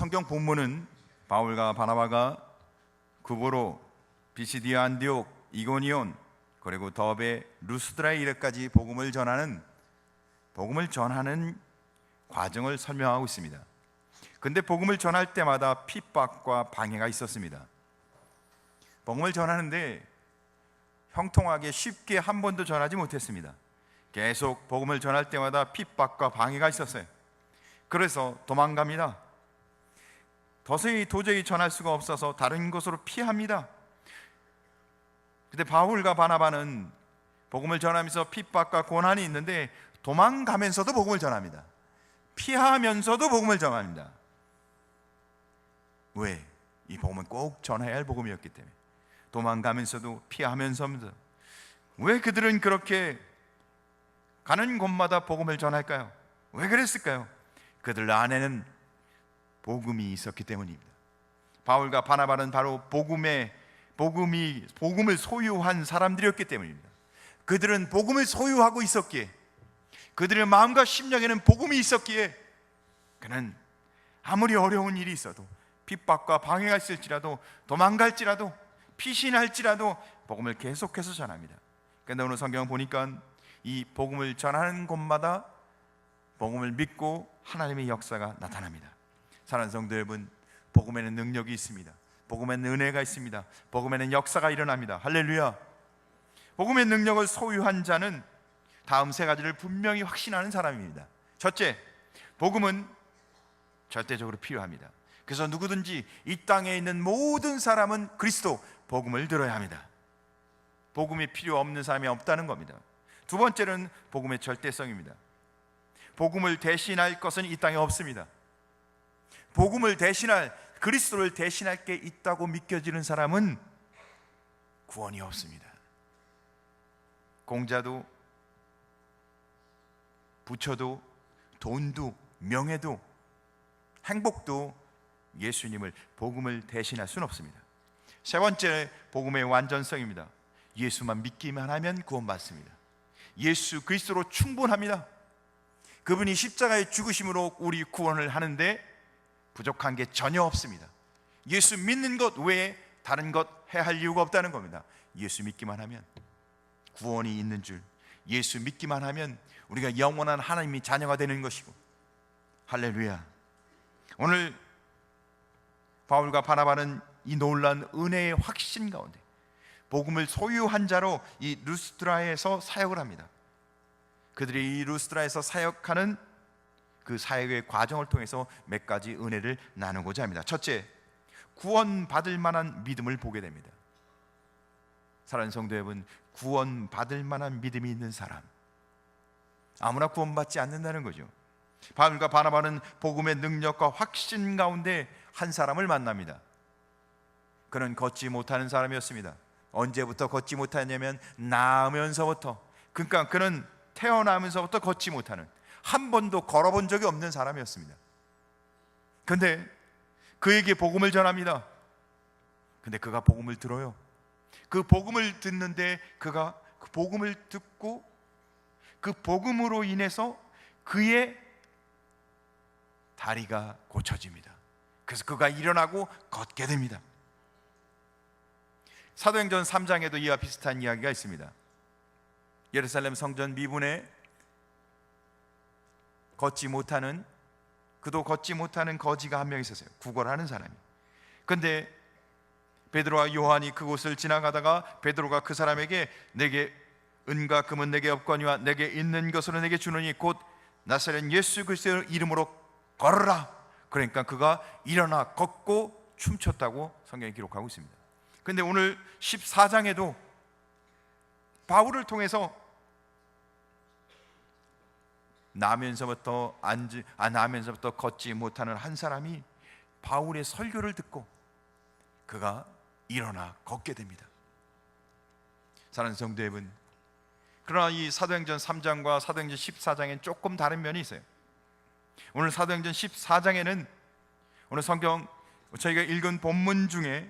성경 본문은 바울과 바나바가 구보로 비시디아 안디옥 이고니온 그리고 더베 루스드라에 이르까지 복음을 전하는 복음을 전하는 과정을 설명하고 있습니다. 근데 복음을 전할 때마다 핍박과 방해가 있었습니다. 복음을 전하는데 형통하게 쉽게 한 번도 전하지 못했습니다. 계속 복음을 전할 때마다 핍박과 방해가 있었어요. 그래서 도망갑니다. 도저히 도저히 전할 수가 없어서 다른 곳으로 피합니다. 근데 바울과 바나바는 복음을 전하면서 핍박과 고난이 있는데 도망가면서도 복음을 전합니다. 피하면서도 복음을 전합니다. 왜? 이 복음은 꼭 전해야 할 복음이었기 때문에 도망가면서도 피하면서도 왜 그들은 그렇게 가는 곳마다 복음을 전할까요? 왜 그랬을까요? 그들 안에는 복음이 있었기 때문입니다. 바울과 바나바는 바로 복음의 복음이 복음을 소유한 사람들이었기 때문입니다. 그들은 복음을 소유하고 있었기에 그들의 마음과 심령에는 복음이 있었기에 그는 아무리 어려운 일이 있어도 핍박과 방해가 있을지라도 도망갈지라도 피신할지라도 복음을 계속해서 전합니다. 그런데 오늘 성경 보니까 이 복음을 전하는 곳마다 복음을 믿고 하나님의 역사가 나타납니다. 사랑하는 성도 여러분, 복음에는 능력이 있습니다. 복음에는 은혜가 있습니다. 복음에는 역사가 일어납니다. 할렐루야. 복음의 능력을 소유한 자는 다음 세 가지를 분명히 확신하는 사람입니다. 첫째, 복음은 절대적으로 필요합니다. 그래서 누구든지 이 땅에 있는 모든 사람은 그리스도 복음을 들어야 합니다. 복음이 필요 없는 사람이 없다는 겁니다. 두 번째는 복음의 절대성입니다. 복음을 대신할 것은 이 땅에 없습니다. 복음을 대신할 그리스도를 대신할 게 있다고 믿겨지는 사람은 구원이 없습니다. 공자도 부처도 돈도 명예도 행복도 예수님을 복음을 대신할 수는 없습니다. 세 번째 복음의 완전성입니다. 예수만 믿기만 하면 구원받습니다. 예수 그리스도로 충분합니다. 그분이 십자가의 죽으심으로 우리 구원을 하는데 부족한 게 전혀 없습니다. 예수 믿는 것 외에 다른 것 해야 할 이유가 없다는 겁니다. 예수 믿기만 하면 구원이 있는 줄, 예수 믿기만 하면 우리가 영원한 하나님이 자녀가 되는 것이고, 할렐루야. 오늘 바울과 바나바는 이 놀란 은혜의 확신 가운데 복음을 소유한 자로 이 루스드라에서 사역을 합니다. 그들이 이 루스드라에서 사역하는 그 사역의 과정을 통해서 몇 가지 은혜를 나누고자 합니다. 첫째, 구원받을 만한 믿음을 보게 됩니다. 사랑하는 성도 여러분, 구원받을 만한 믿음이 있는 사람 아무나 구원받지 않는다는 거죠. 바울과 바나바는 복음의 능력과 확신 가운데 한 사람을 만납니다. 그는 걷지 못하는 사람이었습니다. 언제부터 걷지 못하냐면 나면서부터 그러니까 그는 태어나면서부터 걷지 못하는 한 번도 걸어본 적이 없는 사람이었습니다. 근데 그에게 복음을 전합니다. 근데 그가 복음을 들어요. 그 복음을 듣는데 그가 그 복음을 듣고 그 복음으로 인해서 그의 다리가 고쳐집니다. 그래서 그가 일어나고 걷게 됩니다. 사도행전 3장에도 이와 비슷한 이야기가 있습니다. 예루살렘 성전 미분에 걷지 못하는 그도 걷지 못하는 거지가 한 명 있었어요. 구걸하는 사람이. 근데 베드로와 요한이 그곳을 지나가다가 베드로가 그 사람에게 내게 은과 금은 내게 없거니와 내게 있는 것으로 내게 주노니 곧 나사렛 예수 그리스도의 이름으로 걸어라. 그러니까 그가 일어나 걷고 춤췄다고 성경에 기록하고 있습니다. 근데 오늘 14장에도 바울을 통해서 나면서부터 앉지 아 나면서부터 걷지 못하는 한 사람이 바울의 설교를 듣고 그가 일어나 걷게 됩니다. 사랑하는 성도 여러분, 그러나 이 사도행전 3장과 사도행전 14장엔 조금 다른 면이 있어요. 오늘 사도행전 14장에는 오늘 성경 저희가 읽은 본문 중에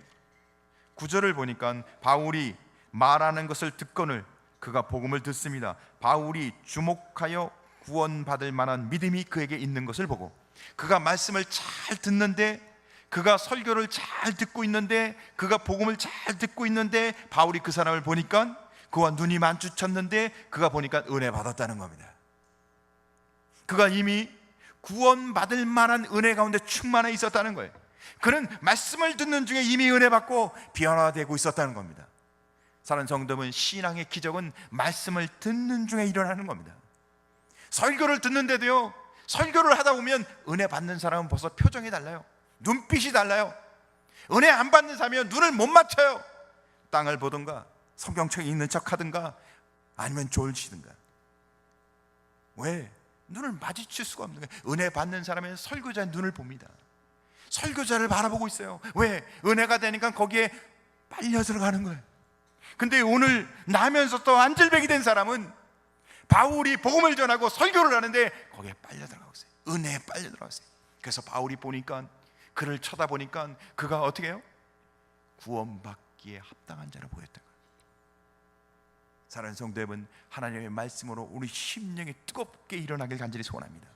구절을 보니까 바울이 말하는 것을 듣거늘 그가 복음을 듣습니다. 바울이 주목하여 구원받을 만한 믿음이 그에게 있는 것을 보고 그가 말씀을 잘 듣는데 그가 설교를 잘 듣고 있는데 그가 복음을 잘 듣고 있는데 바울이 그 사람을 보니까 그와 눈이 마주쳤는데 그가 보니까 은혜 받았다는 겁니다. 그가 이미 구원받을 만한 은혜 가운데 충만해 있었다는 거예요. 그는 말씀을 듣는 중에 이미 은혜 받고 변화되고 있었다는 겁니다. 사는 성도는 신앙의 기적은 말씀을 듣는 중에 일어나는 겁니다. 설교를 듣는데도요. 설교를 하다 보면 은혜 받는 사람은 벌써 표정이 달라요. 눈빛이 달라요. 은혜 안 받는 사람은 눈을 못 맞춰요. 땅을 보든가 성경책에 있는 척 하든가 아니면 졸시든가. 왜? 눈을 마주칠 수가 없는 거예요. 은혜 받는 사람은 설교자의 눈을 봅니다. 설교자를 바라보고 있어요. 왜? 은혜가 되니까 거기에 빨려 들어가는 거예요. 근데 오늘 나면서 또 안질백이 된 사람은 바울이 복음을 전하고 설교를 하는데 거기에 빨려 들어가고 있어요. 은혜에 빨려 들어가고 있어요. 그래서 바울이 보니까 그를 쳐다보니까 그가 어떻게 해요? 구원받기에 합당한 자로 보였다. 사랑하는 성도 여러분, 하나님의 말씀으로 우리 심령이 뜨겁게 일어나길 간절히 소원합니다.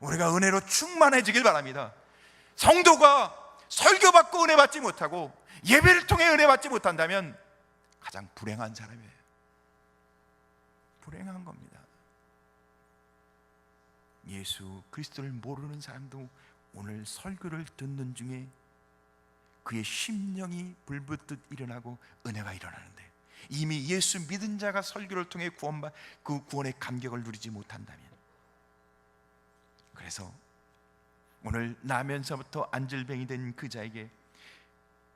우리가 은혜로 충만해지길 바랍니다. 성도가 설교받고 은혜 받지 못하고 예배를 통해 은혜 받지 못한다면 가장 불행한 사람이에요. 불행한 겁니다. 예수 그리스도를 모르는 사람도 오늘 설교를 듣는 중에 그의 심령이 불붙듯 일어나고 은혜가 일어나는데 이미 예수 믿은 자가 설교를 통해 구원받 그 구원의 감격을 누리지 못한다면 그래서 오늘 나면서부터 안질뱅이 된 그 자에게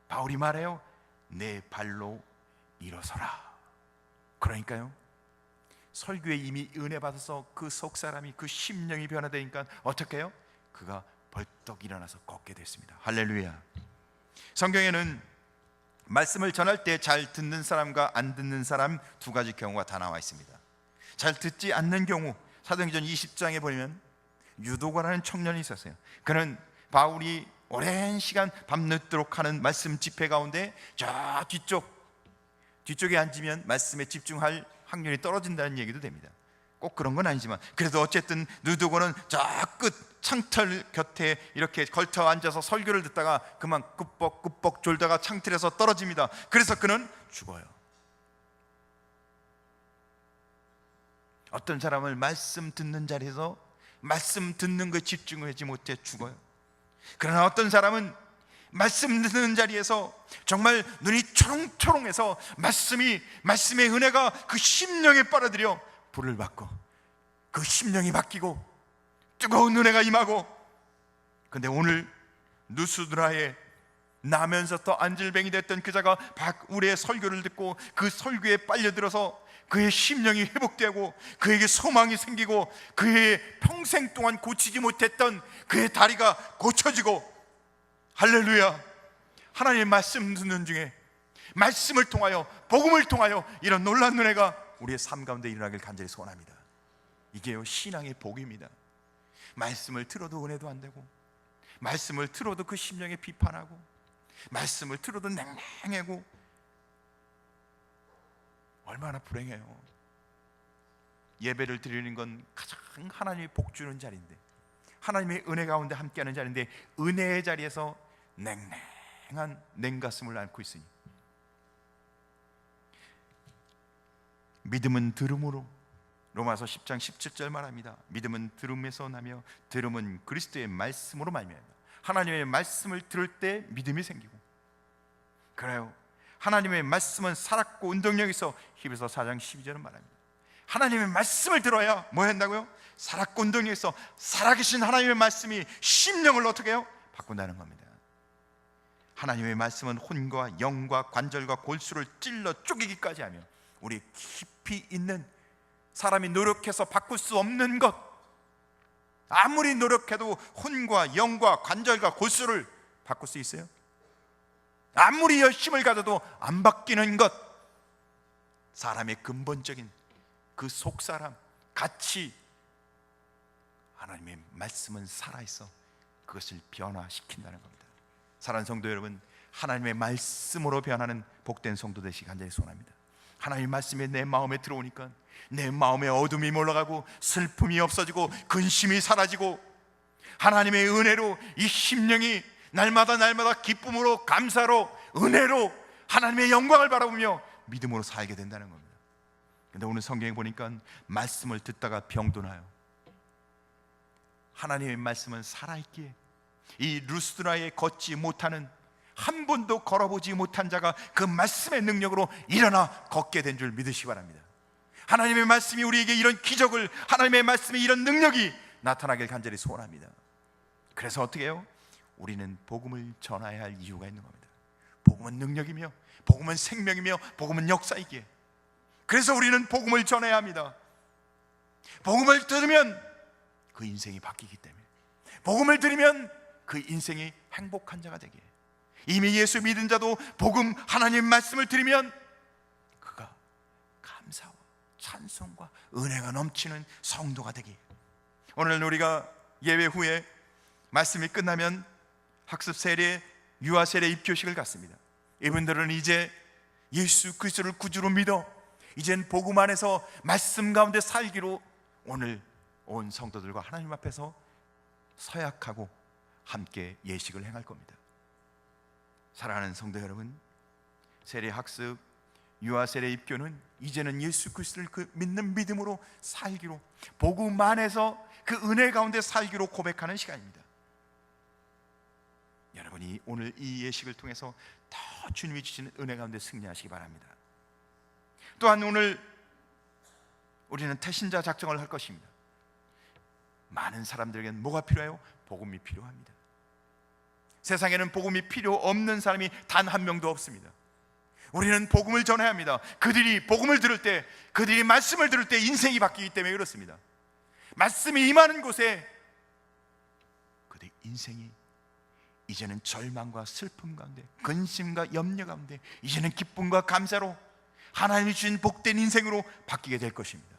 바울이 말해요. 내 발로 일어서라. 그러니까요 설교에 이미 은혜 받아서 그 속 사람이 그 심령이 변화되니까 어떻게 해요? 그가 벌떡 일어나서 걷게 됐습니다. 할렐루야. 성경에는 말씀을 전할 때 잘 듣는 사람과 안 듣는 사람 두 가지 경우가 다 나와 있습니다. 잘 듣지 않는 경우 사도행전 20장에 보면 유도가라는 청년이 있었어요. 그는 바울이 오랜 시간 밤늦도록 하는 말씀 집회 가운데 저 뒤쪽 뒤쪽에 앉으면 말씀에 집중할 확률이 떨어진다는 얘기도 됩니다. 꼭 그런 건 아니지만 그래도 어쨌든 누드고는 저 끝 창틀 곁에 이렇게 걸터 앉아서 설교를 듣다가 그만 끄뻑끄뻑 졸다가 창틀에서 떨어집니다. 그래서 그는 죽어요. 어떤 사람을 말씀 듣는 자리에서 말씀 듣는 거 집중하지 못해 죽어요. 그러나 어떤 사람은 말씀 듣는 자리에서 정말 눈이 초롱초롱해서 말씀이 말씀의 은혜가 그 심령에 빨아들여 불을 받고 그 심령이 바뀌고 뜨거운 은혜가 임하고 근데 오늘 누수드라에 나면서 또 안질뱅이 됐던 그 자가 박우리의 설교를 듣고 그 설교에 빨려들어서 그의 심령이 회복되고 그에게 소망이 생기고 그의 평생 동안 고치지 못했던 그의 다리가 고쳐지고 할렐루야. 하나님의 말씀 듣는 중에 말씀을 통하여 복음을 통하여 이런 놀란 은혜가 우리의 삶 가운데 일어나길 간절히 소원합니다. 이게요 신앙의 복입니다. 말씀을 들어도 은혜도 안 되고 말씀을 들어도 그 심령에 비판하고 말씀을 들어도 냉랭하고 얼마나 불행해요. 예배를 드리는 건 가장 하나님이 복 주는 자리인데 하나님의 은혜 가운데 함께하는 자리인데 은혜의 자리에서 냉랭한 냉가슴을 안고 있으니 믿음은 들음으로 로마서 10장 17절 말합니다. 믿음은 들음에서 나며 들음은 그리스도의 말씀으로 말미암아. 하나님의 말씀을 들을 때 믿음이 생기고 그래요. 하나님의 말씀은 살았고 운동력이 있어 히브리서 4장 12절은 말합니다. 하나님의 말씀을 들어야 뭐 한다고요? 살았고 운동력이 있어 살아계신 하나님의 말씀이 심령을 어떻게 해요? 바꾼다는 겁니다. 하나님의 말씀은 혼과 영과 관절과 골수를 찔러 쪼개기까지 하며 우리 깊이 있는 사람이 노력해서 바꿀 수 없는 것 아무리 노력해도 혼과 영과 관절과 골수를 바꿀 수 있어요? 아무리 열심을 가져도 안 바뀌는 것. 사람의 근본적인 그 속사람 같이 하나님의 말씀은 살아있어 그것을 변화시킨다는 겁니다 사랑하는 성도 여러분 하나님의 말씀으로 변하는 복된 성도 되시기 간절히 소원합니다 하나님의 말씀이 내 마음에 들어오니까 내 마음에 어둠이 몰라가고 슬픔이 없어지고 근심이 사라지고 하나님의 은혜로 이 심령이 날마다 날마다 기쁨으로 감사로 은혜로 하나님의 영광을 바라보며 믿음으로 살게 된다는 겁니다. 근데 오늘 성경에 보니까 말씀을 듣다가 병도 나요. 하나님의 말씀은 살아있기에 이 루스드라에 걷지 못하는 한 번도 걸어보지 못한 자가 그 말씀의 능력으로 일어나 걷게 된 줄 믿으시기 바랍니다. 하나님의 말씀이 우리에게 이런 기적을 하나님의 말씀이 이런 능력이 나타나길 간절히 소원합니다. 그래서 어떻게 해요? 우리는 복음을 전해야 할 이유가 있는 겁니다. 복음은 능력이며 복음은 생명이며 복음은 역사이기에 그래서 우리는 복음을 전해야 합니다. 복음을 들으면 그 인생이 바뀌기 때문에 복음을 들으면 그 인생이 행복한 자가 되게 이미 예수 믿은 자도 복음 하나님 말씀을 들으면 그가 감사와 찬송과 은혜가 넘치는 성도가 되기. 오늘 우리가 예배 후에 말씀이 끝나면 학습 세례 유아 세례 입교식을 갖습니다. 이분들은 이제 예수 그리스도를 구주로 믿어 이젠 복음 안에서 말씀 가운데 살기로 오늘 온 성도들과 하나님 앞에서 서약하고 함께 예식을 행할 겁니다. 사랑하는 성도 여러분, 세례 학습, 유아 세례 입교는 이제는 예수 그리스도를 그 믿는 믿음으로 살기로 복음 안에서 그 은혜 가운데 살기로 고백하는 시간입니다. 여러분이 오늘 이 예식을 통해서 더 주님이 주시는 은혜 가운데 승리하시기 바랍니다. 또한 오늘 우리는 태신자 작정을 할 것입니다. 많은 사람들에게는 뭐가 필요해요? 복음이 필요합니다. 세상에는 복음이 필요 없는 사람이 단 한 명도 없습니다. 우리는 복음을 전해야 합니다. 그들이 복음을 들을 때, 그들이 말씀을 들을 때 인생이 바뀌기 때문에 그렇습니다. 말씀이 임하는 곳에 그들 인생이 이제는 절망과 슬픔 가운데, 근심과 염려 가운데, 이제는 기쁨과 감사로 하나님이 주신 복된 인생으로 바뀌게 될 것입니다.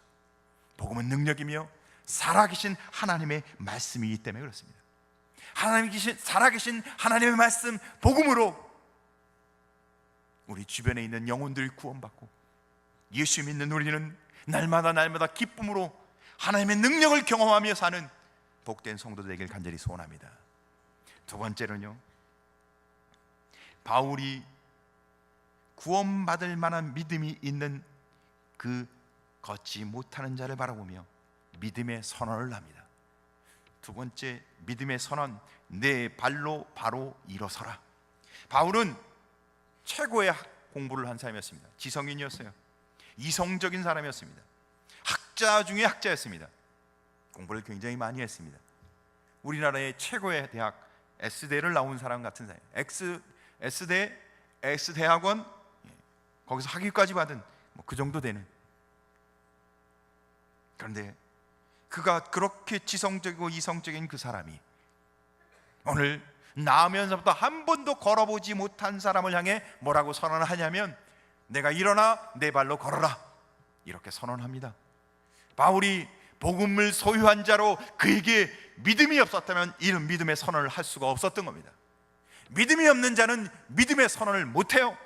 복음은 능력이며 살아계신 하나님의 말씀이기 때문에 그렇습니다. 하나님이 계신 살아계신 하나님의 말씀 복음으로 우리 주변에 있는 영혼들이 구원받고 예수 믿는 우리는 날마다 날마다 기쁨으로 하나님의 능력을 경험하며 사는 복된 성도들 되길 간절히 소원합니다. 두 번째로는요. 바울이 구원받을 만한 믿음이 있는 그 걷지 못하는 자를 바라보며 믿음의 선언을 합니다. 두 번째 믿음의 선언 내 발로 바로 일어서라. 바울은 최고의 공부를 한 사람이었습니다. 지성인이었어요. 이성적인 사람이었습니다. 학자 중에 학자였습니다. 공부를 굉장히 많이 했습니다. 우리나라의 최고의 대학 S대를 나온 사람 같은 사람. X S대 X 대학원 예, 거기서 학위까지 받은 뭐 그 정도 되는. 그런데 그가 그렇게 지성적이고 이성적인 그 사람이 오늘 나오면서부터 한 번도 걸어보지 못한 사람을 향해 뭐라고 선언하냐면 내가 일어나 내 발로 걸어라 이렇게 선언합니다. 바울이 복음을 소유한 자로 그에게 믿음이 없었다면 이런 믿음의 선언을 할 수가 없었던 겁니다. 믿음이 없는 자는 믿음의 선언을 못 해요.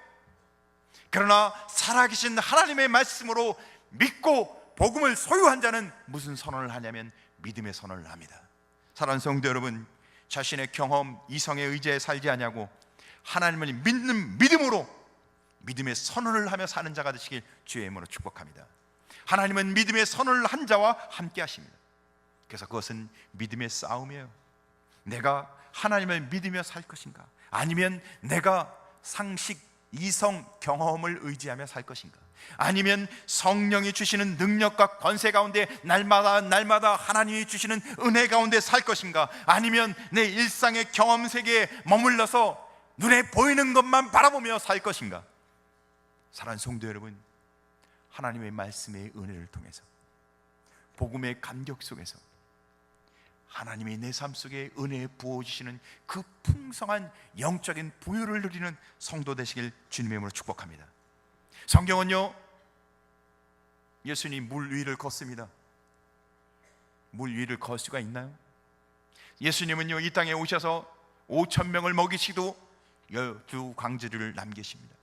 그러나 살아계신 하나님의 말씀으로 믿고 복음을 소유한 자는 무슨 선언을 하냐면 믿음의 선언을 합니다. 사랑하는 성도 여러분, 자신의 경험, 이성의 의지에 살지 아니하고 하나님을 믿는 믿음으로 믿음의 선언을 하며 사는 자가 되시길 주의 이름으로 축복합니다. 하나님은 믿음의 선언을 한 자와 함께 하십니다. 그래서 그것은 믿음의 싸움이에요. 내가 하나님을 믿으며 살 것인가? 아니면 내가 상식, 이성, 경험을 의지하며 살 것인가? 아니면 성령이 주시는 능력과 권세 가운데 날마다 날마다 하나님이 주시는 은혜 가운데 살 것인가? 아니면 내 일상의 경험 세계에 머물러서 눈에 보이는 것만 바라보며 살 것인가? 사랑하는 성도 여러분, 하나님의 말씀의 은혜를 통해서 복음의 감격 속에서 하나님이 내 삶 속에 은혜에 부어 주시는 그 풍성한 영적인 부유를 누리는 성도 되시길 주님의 이름으로 축복합니다. 성경은요, 예수님 물 위를 걷습니다. 물 위를 걸 수가 있나요? 예수님은요, 이 땅에 오셔서 5천 명을 먹이시도 두 광주를 남기십니다.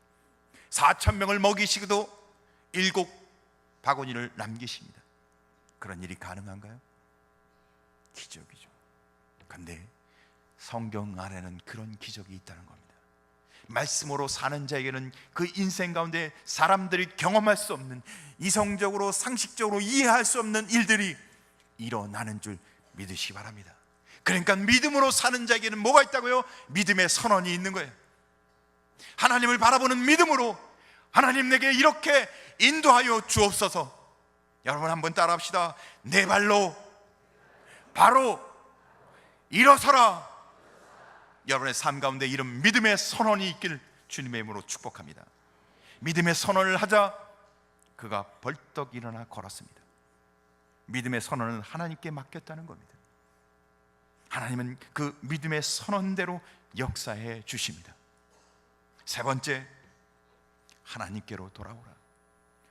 4천 명을 먹이시기도 일곱 바구니를 남기십니다. 그런 일이 가능한가요? 기적이죠. 근데 성경 안에는 그런 기적이 있다는 겁니다. 말씀으로 사는 자에게는 그 인생 가운데 사람들이 경험할 수 없는 이성적으로 상식적으로 이해할 수 없는 일들이 일어나는 줄 믿으시기 바랍니다. 그러니까 믿음으로 사는 자에게는 뭐가 있다고요? 믿음의 선언이 있는 거예요. 하나님을 바라보는 믿음으로 하나님 내게 이렇게 인도하여 주옵소서. 여러분 한번 따라합시다. 내 발로 바로 일어서라. 여러분의 삶 가운데 이런 믿음의 선언이 있길 주님의 이름으로 축복합니다. 믿음의 선언을 하자 그가 벌떡 일어나 걸었습니다. 믿음의 선언은 하나님께 맡겼다는 겁니다. 하나님은 그 믿음의 선언대로 역사해 주십니다. 세 번째, 하나님께로 돌아오라.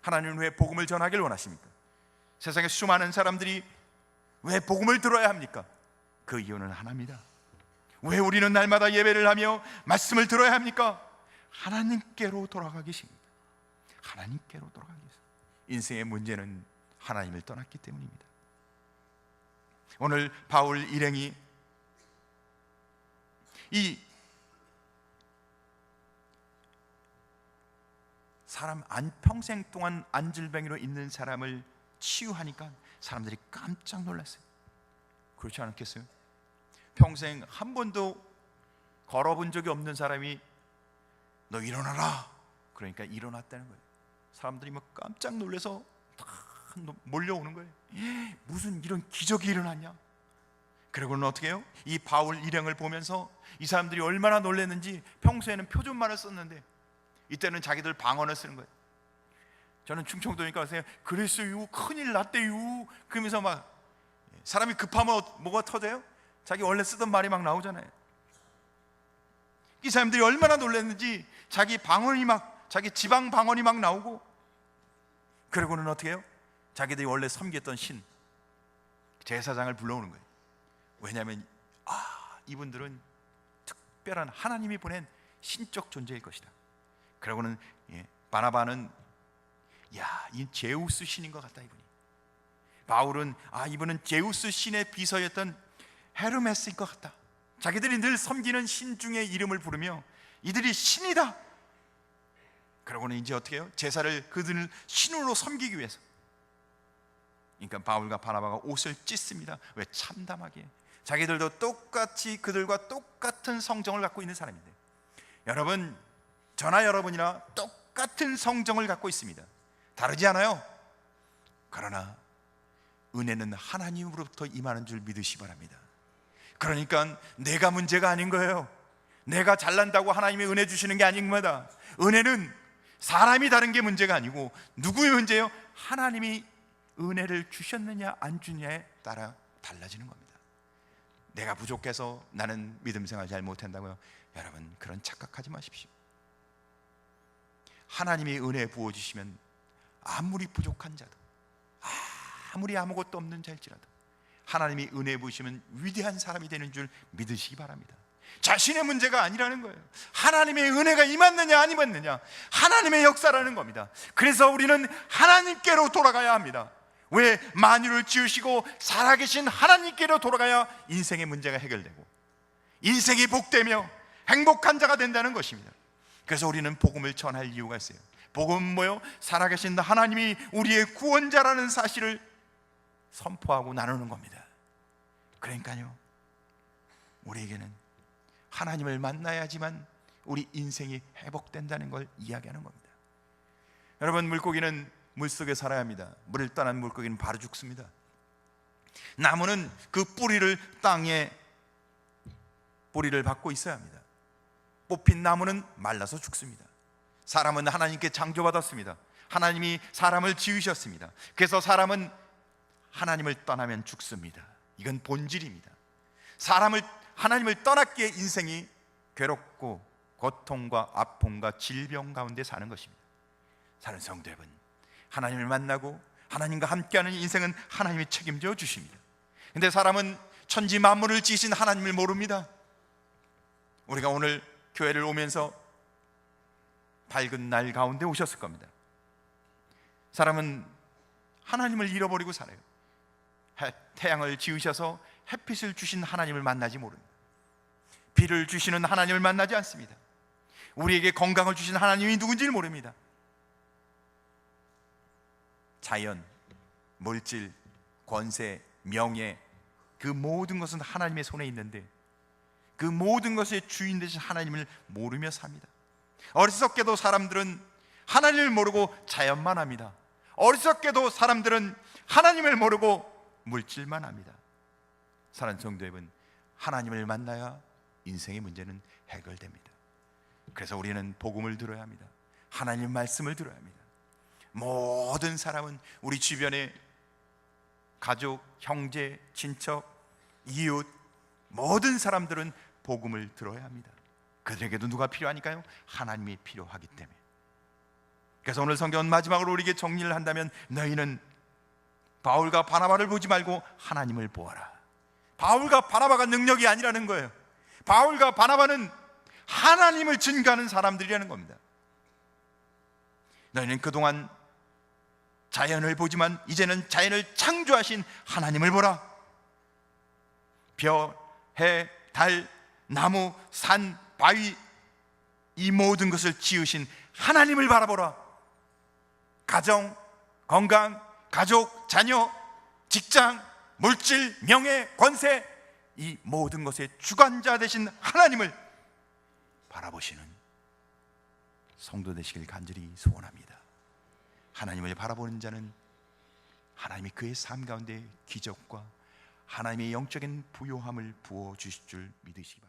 하나님은 왜 복음을 전하길 원하십니까? 세상에 수많은 사람들이 왜 복음을 들어야 합니까? 그 이유는 하나입니다. 왜 우리는 날마다 예배를 하며 말씀을 들어야 합니까? 하나님께로 돌아가 계십니다. 하나님께로 돌아가 계십니다. 인생의 문제는 하나님을 떠났기 때문입니다. 오늘 바울 일행이 이 사람 안 평생 동안 안질병으로 있는 사람을 치유하니까 사람들이 깜짝 놀랐어요. 그렇지 않겠어요? 평생 한 번도 걸어본 적이 없는 사람이 너 일어나라. 그러니까 일어났다는 거예요. 사람들이 막 깜짝 놀래서 다 몰려오는 거예요. 무슨 이런 기적이 일어났냐? 그리고는 어떻게 해요? 이 바울 일행을 보면서 이 사람들이 얼마나 놀랐는지 평소에는 표준말을 썼는데 이때는 자기들 방언을 쓰는 거예요. 저는 충청도니까 그래서 그랬어요. 큰일 났대요. 그러면서 막 사람이 급하면 뭐가 터져요? 자기 원래 쓰던 말이 막 나오잖아요. 이 사람들이 얼마나 놀랐는지 자기 방언이 막 자기 지방 방언이 막 나오고 그리고는 어떻게 해요? 자기들이 원래 섬겼던 신 제사장을 불러오는 거예요. 왜냐하면 아 이분들은 특별한 하나님이 보낸 신적 존재일 것이다. 그러고는 예, 바나바는 야이 제우스 신인 것 같다 이분이. 바울은 아 이분은 제우스 신의 비서였던 헤르메스인 것 같다. 자기들이 늘 섬기는 신 중의 이름을 부르며 이들이 신이다. 그러고는 이제 어떻게 해요? 제사를 그들을 신으로 섬기기 위해서. 그러니까 바울과 바나바가 옷을 찢습니다. 왜 참담하게? 자기들도 똑같이 그들과 똑같은 성정을 갖고 있는 사람인데. 여러분, 저나 여러분이나 똑같은 성정을 갖고 있습니다. 다르지 않아요. 그러나 은혜는 하나님으로부터 임하는 줄 믿으시 바랍니다. 그러니까 내가 문제가 아닌 거예요. 내가 잘난다고 하나님이 은혜 주시는 게 아닙니다. 은혜는 사람이 다른 게 문제가 아니고 누구의 문제예요? 하나님이 은혜를 주셨느냐 안 주냐에 따라 달라지는 겁니다. 내가 부족해서 나는 믿음 생활 잘 못한다고요. 여러분 그런 착각하지 마십시오. 하나님이 은혜 부어 주시면 아무리 부족한 자도 아무리 아무것도 없는 자일지라도 하나님이 은혜 부으시면 위대한 사람이 되는 줄 믿으시기 바랍니다. 자신의 문제가 아니라는 거예요. 하나님의 은혜가 임했느냐 안 임했느냐 하나님의 역사라는 겁니다. 그래서 우리는 하나님께로 돌아가야 합니다. 왜 만유를 지으시고 살아계신 하나님께로 돌아가야 인생의 문제가 해결되고 인생이 복되며 행복한 자가 된다는 것입니다. 그래서 우리는 복음을 전할 이유가 있어요. 복음은 뭐요? 살아계신 하나님이 우리의 구원자라는 사실을 선포하고 나누는 겁니다. 그러니까요, 우리에게는 하나님을 만나야지만 우리 인생이 회복된다는 걸 이야기하는 겁니다. 여러분, 물고기는 물 속에 살아야 합니다. 물을 떠난 물고기는 바로 죽습니다. 나무는 그 뿌리를 땅에 뿌리를 받고 있어야 합니다. 뽑힌 나무는 말라서 죽습니다. 사람은 하나님께 창조받았습니다. 하나님이 사람을 지으셨습니다. 그래서 사람은 하나님을 떠나면 죽습니다. 이건 본질입니다. 사람을 하나님을 떠났기에 인생이 괴롭고 고통과 아픔과 질병 가운데 사는 것입니다. 사는 성도 여러분, 하나님을 만나고 하나님과 함께하는 인생은 하나님이 책임져 주십니다. 근데 사람은 천지 만물을 지으신 하나님을 모릅니다. 우리가 오늘 교회를 오면서 밝은 날 가운데 오셨을 겁니다. 사람은 하나님을 잃어버리고 살아요. 태양을 지으셔서 햇빛을 주신 하나님을 만나지 모릅니다. 비를 주시는 하나님을 만나지 않습니다. 우리에게 건강을 주신 하나님이 누군지를 모릅니다. 자연, 물질, 권세, 명예 그 모든 것은 하나님의 손에 있는데 그 모든 것의 주인 되신 하나님을 모르며 삽니다. 어리석게도 사람들은 하나님을 모르고 자연만 합니다. 어리석게도 사람들은 하나님을 모르고 물질만 합니다. 사랑하는 성도 여러분, 하나님을 만나야 인생의 문제는 해결됩니다. 그래서 우리는 복음을 들어야 합니다. 하나님 말씀을 들어야 합니다. 모든 사람은 우리 주변에 가족, 형제, 친척, 이웃 모든 사람들은 복음을 들어야 합니다. 그들에게도 누가 필요하니까요? 하나님이 필요하기 때문에. 그래서 오늘 성경은 마지막으로 우리에게 정리를 한다면 너희는 바울과 바나바를 보지 말고 하나님을 보아라. 바울과 바나바가 능력이 아니라는 거예요. 바울과 바나바는 하나님을 증거하는 사람들이라는 겁니다. 너희는 그동안 자연을 보지만 이제는 자연을 창조하신 하나님을 보라. 별, 해, 달, 나무, 산, 바위 이 모든 것을 지으신 하나님을 바라보라. 가정, 건강, 가족, 자녀, 직장, 물질, 명예, 권세 이 모든 것의 주관자 되신 하나님을 바라보시는 성도 되시길 간절히 소원합니다. 하나님을 바라보는 자는 하나님이 그의 삶 가운데 기적과 하나님의 영적인 부요함을 부어 주실 줄 믿으시기 바랍니다.